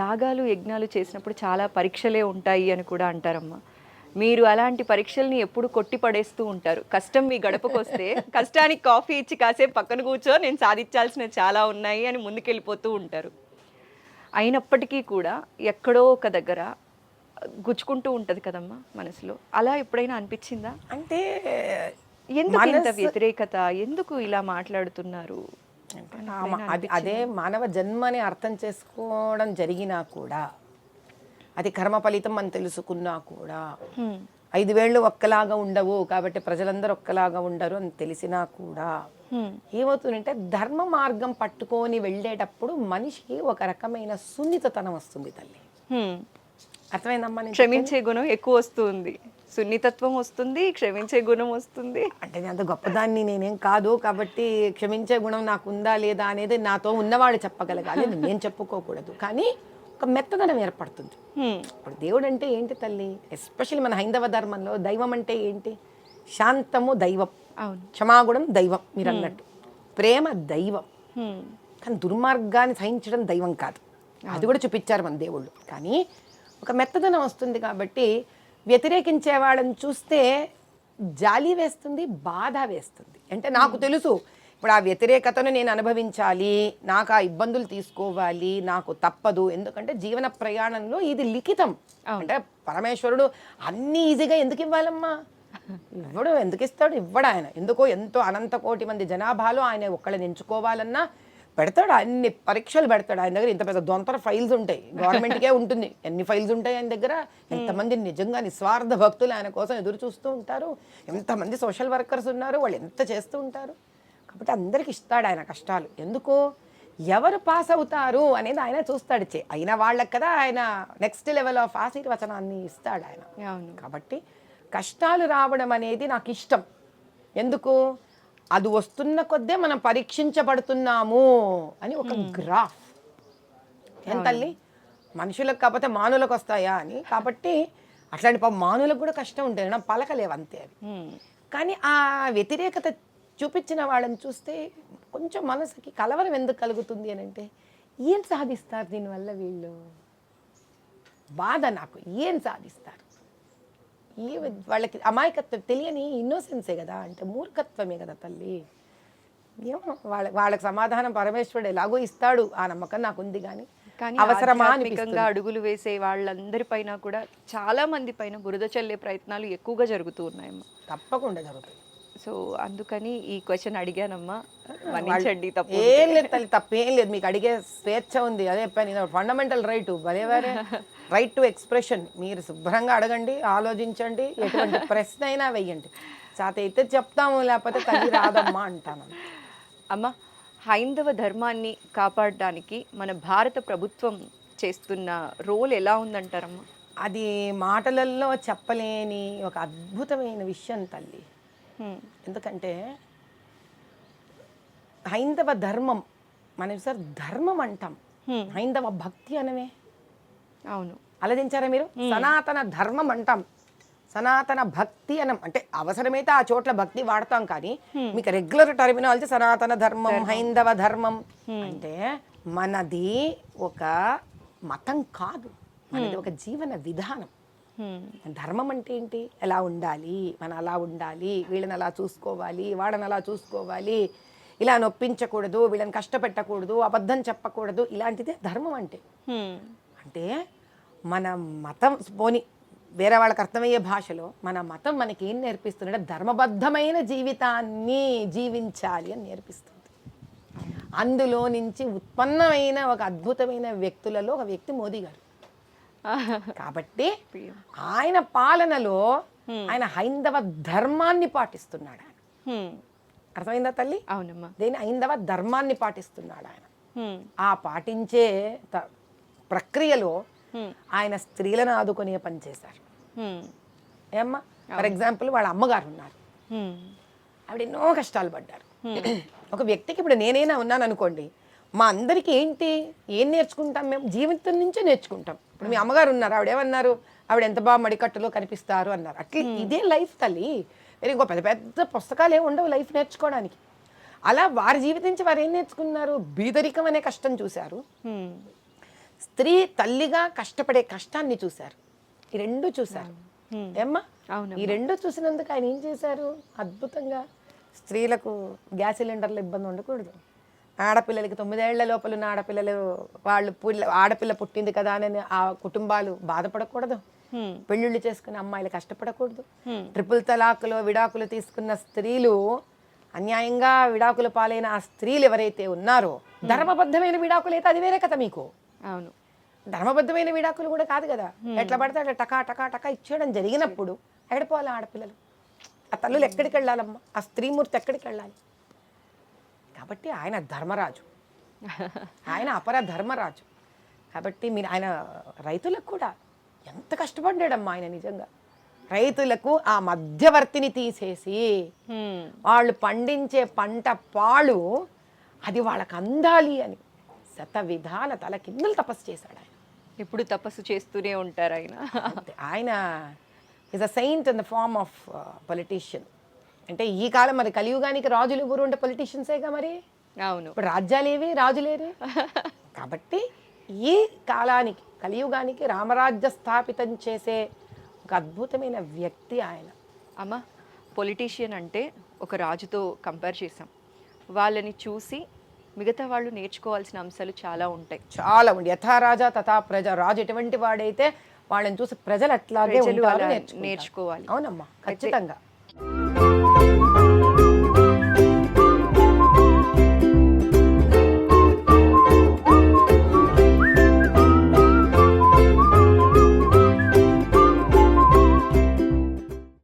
యాగాలు యజ్ఞాలు చేసినప్పుడు చాలా పరీక్షలే ఉంటాయి అని కూడా అంటారమ్మా. మీరు అలాంటి పరీక్షల్ని ఎప్పుడు కొట్టి పడేస్తూ ఉంటారు. కష్టం మీ గడపకు వస్తే కష్టానికి కాఫీ ఇచ్చి కాసేపు పక్కన కూర్చో నేను సాధించాల్సిన చాలా ఉన్నాయి అని ముందుకెళ్ళిపోతూ ఉంటారు. అయినప్పటికీ కూడా ఎక్కడో ఒక దగ్గర గుచ్చుకుంటూ ఉంటది కదమ్మా మనసులో. అలా ఎప్పుడైనా అనిపించిందా? అంటే ఎందుకు ఇంత వ్యతిరేకత? ఎందుకు ఇలా మాట్లాడుతున్నారు? అది అదే మానవ జన్మని అర్థం చేసుకోవడం జరిగినా కూడా అది కర్మ ఫలితం అని తెలుసుకున్నా కూడా. ఐదు వేళ్ళు ఒక్కలాగా ఉండవు కాబట్టి ప్రజలందరూ ఒక్కలాగా ఉండరు అని తెలిసినా కూడా. ఏమవుతుందంటే ధర్మ మార్గం పట్టుకొని వెళ్ళేటప్పుడు మనిషికి ఒక రకమైన సున్నితతనం వస్తుంది తల్లి. అర్థమైందమ్మా క్షమించే గుణం ఎక్కువ వస్తుంది సున్నితత్వం వస్తుంది క్షమించే గుణం వస్తుంది. అంటే నేను అంత గొప్పదాన్ని నేనేం కాదు కాబట్టి క్షమించే గుణం నాకు ఉందా లేదా అనేది నాతో ఉన్నవాడు చెప్పగలగాలి నేను చెప్పుకోకూడదు. కానీ ఒక మెత్తదనం ఏర్పడుతుంది. ఇప్పుడు దేవుడు అంటే ఏంటి తల్లి? ఎస్పెషల్లీ మన హైందవ ధర్మంలో దైవం అంటే ఏంటి? శాంతము దైవం. క్షమాగుణం దైవం మీరు అన్నట్టు. ప్రేమ దైవం. కానీ దుర్మార్గాన్ని సహించడం దైవం కాదు. అది కూడా చూపించారు మన దేవుళ్ళు. కానీ ఒక మెత్తదనం వస్తుంది కాబట్టి వ్యతిరేకించే వాళ్ళని చూస్తే జాలి వేస్తుంది బాధ వేస్తుంది. అంటే నాకు తెలుసు ఇప్పుడు ఆ వ్యతిరేకతను నేను అనుభవించాలి నాకు ఆ ఇబ్బందులు తీసుకోవాలి నాకు తప్పదు. ఎందుకంటే జీవన ప్రయాణంలో ఇది లిఖితం. అంటే పరమేశ్వరుడు అన్ని ఈజీగా ఎందుకు ఇవ్వాలమ్మా? ఇవ్వడు ఎందుకు ఇస్తాడు? ఇవ్వడు ఆయన. ఎందుకో ఎంతో అనంత కోటి మంది జనాభాలో ఆయన ఒక్కళ్ళని ఎంచుకోవాలన్నా పెడతాడు అన్ని పరీక్షలు పెడతాడు. ఆయన దగ్గర ఇంత పెద్ద దొంతర ఫైల్స్ ఉంటాయి. గవర్నమెంట్కే ఉంటుంది. ఎన్ని ఫైల్స్ ఉంటాయి ఆయన దగ్గర? ఎంతమంది నిజంగా నిస్వార్థ భక్తులు ఆయన కోసం ఎదురు చూస్తూ ఉంటారు? ఎంతమంది సోషల్ వర్కర్స్ ఉన్నారు? వాళ్ళు ఎంత చేస్తూ ఉంటారు? కాబట్టి అందరికి ఇస్తాడు ఆయన కష్టాలు. ఎందుకు? ఎవరు పాస్ అవుతారు అనేది ఆయన చూస్తాడు. చే అయిన వాళ్ళకి కదా ఆయన నెక్స్ట్ లెవెల్ ఆఫ్ ఆశీర్వచనాన్ని ఇస్తాడు ఆయన. కాబట్టి కష్టాలు రావడం అనేది నాకు ఇష్టం. ఎందుకు? అది వస్తున్న కొద్దే మనం పరీక్షించబడుతున్నాము అని ఒక గ్రాఫ్ ఏం తల్లి? మనుషులకు కాకపోతే మానులకు వస్తాయా అని? కాబట్టి అట్లాంటి పాపం మానులకు కూడా కష్టం ఉంటుంది. నా పలకలేవు అంతే అవి. హ్మ్. కానీ ఆ వ్యతిరేకత చూపించిన వాళ్ళని చూస్తే కొంచెం మనసుకి కలవరం ఎందుకు కలుగుతుంది అని అంటే ఏం సాధిస్తారు దీనివల్ల వీళ్ళు? బాధ నాకు ఏం సాధిస్తారు? ఏ వాళ్ళకి అమాయకత్వం తెలియని ఇన్నోసెన్సే కదా అంటే మూర్ఖత్వమే కదా తల్లి. ఏమో వాళ్ళ వాళ్ళకి సమాధానం పరమేశ్వరుడు ఎలాగో ఇస్తాడు ఆ నమ్మకం నాకు ఉంది కానీ కానీ అవసరమా అడుగులు వేసే వాళ్ళందరి పైన కూడా చాలా మంది పైన బురద చల్లే ప్రయత్నాలు ఎక్కువగా జరుగుతూ ఉన్నాయమ్మా. తప్పకుండా జరుగుతుంది సో అందుకని ఈ క్వశ్చన్ అడిగానమ్మా. మన్నించండి తప్పు ఏం లేదు తల్లి తప్పేం లేదు. మీకు అడిగే స్వేచ్ఛ ఉంది. అదే చెప్పాను ఫండమెంటల్ రైట్ భలే వారే. రైట్ టు ఎక్స్ప్రెషన్ మీరు శుభ్రంగా అడగండి ఆలోచించండి. ఎటువంటి ప్రశ్న అయినా వెయ్యండి చేత అయితే చెప్తాము లేకపోతే తల్లి రాదమ్మా అంటాను. అమ్మ హైందవ ధర్మాన్ని కాపాడడానికి మన భారత ప్రభుత్వం చేస్తున్న రోల్ ఎలా ఉందంటారమ్మా? అది మాటలలో చెప్పలేని ఒక అద్భుతమైన విషయం తల్లి. ఎందుకంటే హైందవ ధర్మం మనం సార్ ధర్మం అంటాం. హైందవ భక్తి అనమే అవును. ఆలోచించారా మీరు? సనాతన ధర్మం అంటాం. సనాతన భక్తి అనం. అంటే అవసరమైతే ఆ చోట్ల భక్తి వాడతాం కానీ మీకు రెగ్యులర్ టర్మినాలజీ సనాతన ధర్మం హైందవ ధర్మం. అంటే మనది ఒక మతం కాదు. మనది ఒక జీవన విధానం. ధర్మం అంటే ఏంటి? ఎలా ఉండాలి? మనం అలా ఉండాలి? వీళ్ళని అలా చూసుకోవాలి? వాడని అలా చూసుకోవాలి? ఇలా నొప్పించకూడదు వీళ్ళని కష్టపెట్టకూడదు అబద్ధం చెప్పకూడదు ఇలాంటిదే ధర్మం అంటే. అంటే మన మతం పోని వేరే వాళ్ళకి అర్థమయ్యే భాషలో మన మతం మనకి ఏం నేర్పిస్తుందంటే ధర్మబద్ధమైన జీవితాన్ని జీవించాలి అని నేర్పిస్తుంది. అందులో నుంచి ఉత్పన్నమైన ఒక అద్భుతమైన వ్యక్తులలో ఒక వ్యక్తి మోదీ గారు. కాబట్టి ఆయన పాలనలో ఆయన హైందవ ధర్మాన్ని పాటిస్తున్నాడు ఆయన. అర్థమైందా తల్లి? అవునమ్మా. దేని హైందవ ధర్మాన్ని పాటిస్తున్నాడు ఆయన. ఆ పాటించే ప్రక్రియలో. ఆయన స్త్రీలను ఆదుకునే పని చేశారు. ఏమ్మా? ఫర్ ఎగ్జాంపుల్ వాళ్ళ అమ్మగారు ఉన్నారు. ఆవిడ ఎన్నో కష్టాలు పడ్డారు. ఒక వ్యక్తికి ఇప్పుడు నేనైనా ఉన్నాను అనుకోండి మా అందరికీ ఏంటి? ఏం నేర్చుకుంటాం మేము? జీవితం నుంచే నేర్చుకుంటాం. ఇప్పుడు మీ అమ్మగారు ఉన్నారు ఆవిడ ఏమన్నారు ఆవిడ ఎంత బాగా మడికట్టులో కనిపిస్తారు అన్నారు. అట్లా ఇదే లైఫ్ తల్లి. వేరే ఇంకో పెద్ద పెద్ద పుస్తకాలు ఏమి ఉండవు లైఫ్ నేర్చుకోవడానికి. అలా వారి జీవితం నుంచి వారు ఏం నేర్చుకున్నారు? బీదరికం అనే కష్టం చూశారు. స్త్రీ తల్లిగా కష్టపడే కష్టాన్ని చూశారు. ఈ రెండు చూశారు. ఏమ్మా. ఈ రెండు చూసినందుకు ఆయన ఏం చేశారు? అద్భుతంగా. స్త్రీలకు గ్యాస్ సిలిండర్ల ఇబ్బంది ఉండకూడదు. ఆడపిల్లలకి తొమ్మిదేళ్ళ లోపల ఉన్న ఆడపిల్లలు వాళ్ళు పుల్ల ఆడపిల్ల పుట్టింది కదా అని ఆ కుటుంబాలు బాధపడకూడదు. పెళ్ళిళ్ళు చేసుకున్న అమ్మాయిలు కష్టపడకూడదు. ట్రిపుల్ తలాకులో విడాకులు తీసుకున్న స్త్రీలు అన్యాయంగా విడాకుల పాలైన ఆ స్త్రీలు ఎవరైతే ఉన్నారో ధర్మబద్ధమైన విడాకులు అయితే అది వేరే కదా మీకు. అవును. ధర్మబద్ధమైన విడాకులు కూడా కాదు కదా. ఎట్లా పడితే అట్లా టకా టకా టకా ఇచ్చేయడం జరిగినప్పుడు ఎక్కడ పోవాలి ఆడపిల్లలు? ఆ తల్లులు ఎక్కడికి వెళ్ళాలమ్మా? ఆ స్త్రీమూర్తి ఎక్కడికి వెళ్ళాలి? కాబట్టి ఆయన ధర్మరాజు. ఆయన అపర ధర్మరాజు. కాబట్టి మీరు ఆయన రైతులకు కూడా ఎంత కష్టపడ్డాడమ్మా ఆయన నిజంగా. రైతులకు ఆ మధ్యవర్తిని తీసేసి. వాళ్ళు పండించే పంట పాలు అది వాళ్ళకి అందాలి అని శత విధాల తల కిందలు తపస్సు చేశాడు ఆయన. ఎప్పుడు తపస్సు చేస్తూనే ఉంటారు ఆయన. ఆయన is a saint in the form of politician అంటే ఈ కాలం మరి కలియుగానికి రాజులు ఎవరు ఉంటే పొలిటీషియన్సేగా మరి? అవును. ఇప్పుడు రాజ్యాలేవి రాజులేరి కాబట్టి ఈ కాలానికి కలియుగానికి రామరాజ్య స్థాపితం చేసే ఒక అద్భుతమైన వ్యక్తి ఆయన. అమ్మ పొలిటీషియన్ అంటే ఒక రాజుతో కంపేర్ చేసాం వాళ్ళని చూసి మిగతా వాళ్ళు నేర్చుకోవాల్సిన అంశాలు చాలా ఉంటాయి. చాలా ఉండి యథా రాజా తథా ప్రజ రాజు ఎటువంటి వాడైతే వాళ్ళని చూసి ప్రజలు అట్లాగే. నేర్చుకోవాలి. అవునమ్మా ఖచ్చితంగా.